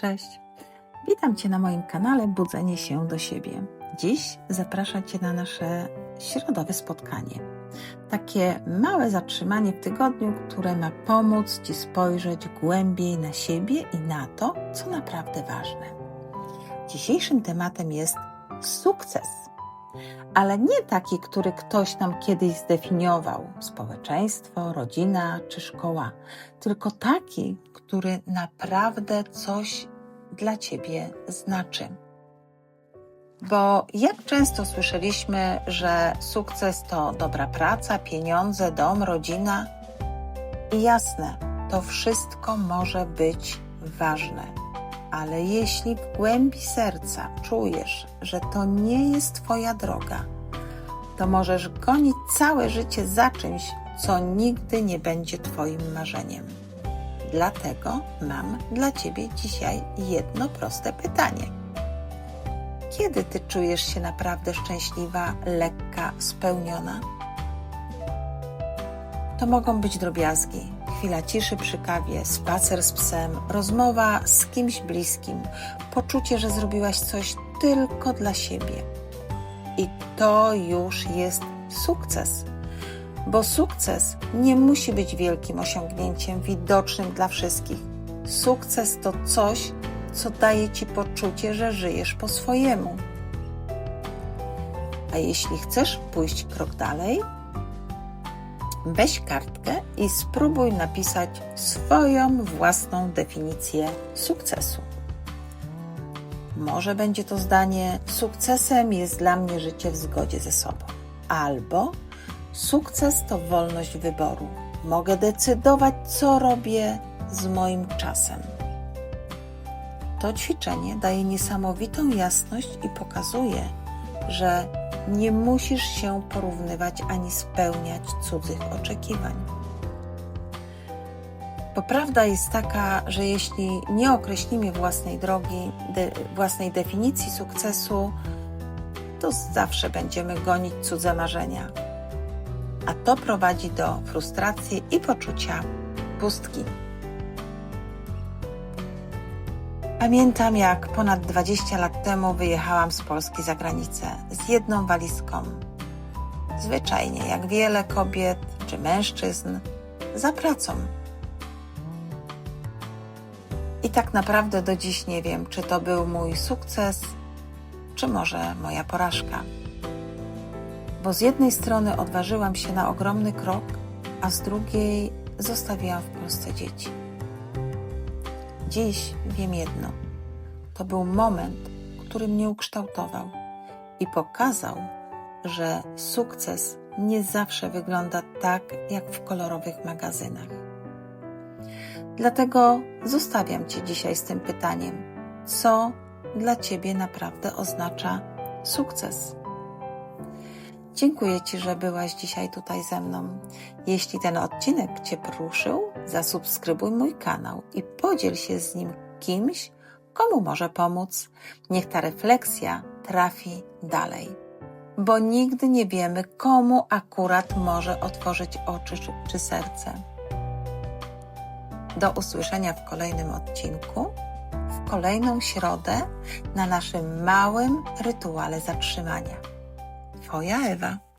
Cześć! Witam Cię na moim kanale Budzenie się do siebie. Dziś zapraszam Cię na nasze środowe spotkanie. Takie małe zatrzymanie w tygodniu, które ma pomóc Ci spojrzeć głębiej na siebie i na to, co naprawdę ważne. Dzisiejszym tematem jest sukces. Ale nie taki, który ktoś nam kiedyś zdefiniował społeczeństwo, rodzina czy szkoła, tylko taki, który naprawdę coś dla Ciebie znaczy. Bo jak często słyszeliśmy, że sukces to dobra praca, pieniądze, dom, rodzina? I jasne, to wszystko może być ważne, ale jeśli w głębi serca czujesz, że to nie jest Twoja droga, to możesz gonić całe życie za czymś, co nigdy nie będzie Twoim marzeniem. Dlatego mam dla Ciebie dzisiaj jedno proste pytanie. Kiedy Ty czujesz się naprawdę szczęśliwa, lekka, spełniona? To mogą być drobiazgi, chwila ciszy przy kawie, spacer z psem, rozmowa z kimś bliskim, poczucie, że zrobiłaś coś tylko dla siebie. I to już jest sukces bo sukces nie musi być wielkim osiągnięciem widocznym dla wszystkich. Sukces to coś, co daje ci poczucie, że żyjesz po swojemu. A jeśli chcesz pójść krok dalej, weź kartkę i spróbuj napisać swoją własną definicję sukcesu. Może będzie to zdanie: Sukcesem jest dla mnie życie w zgodzie ze sobą, albo Sukces to wolność wyboru. Mogę decydować, co robię z moim czasem. To ćwiczenie daje niesamowitą jasność i pokazuje, że nie musisz się porównywać ani spełniać cudzych oczekiwań. Bo prawda jest taka, że jeśli nie określimy własnej drogi, de, własnej definicji sukcesu, to zawsze będziemy gonić cudze marzenia a to prowadzi do frustracji i poczucia pustki. Pamiętam, jak ponad 20 lat temu wyjechałam z Polski za granicę z jedną walizką. Zwyczajnie, jak wiele kobiet czy mężczyzn, za pracą. I tak naprawdę do dziś nie wiem, czy to był mój sukces, czy może moja porażka bo z jednej strony odważyłam się na ogromny krok, a z drugiej zostawiłam w Polsce dzieci. Dziś wiem jedno: to był moment, który mnie ukształtował i pokazał, że sukces nie zawsze wygląda tak, jak w kolorowych magazynach. Dlatego zostawiam Cię dzisiaj z tym pytaniem: co dla Ciebie naprawdę oznacza sukces? Dziękuję Ci, że byłaś dzisiaj tutaj ze mną. Jeśli ten odcinek Cię poruszył, zasubskrybuj mój kanał i podziel się z nim kimś, komu może pomóc. Niech ta refleksja trafi dalej. Bo nigdy nie wiemy, komu akurat może otworzyć oczy czy, serce. Do usłyszenia w kolejnym odcinku, w kolejną środę na naszym małym rytuale zatrzymania. Twoja Ewa.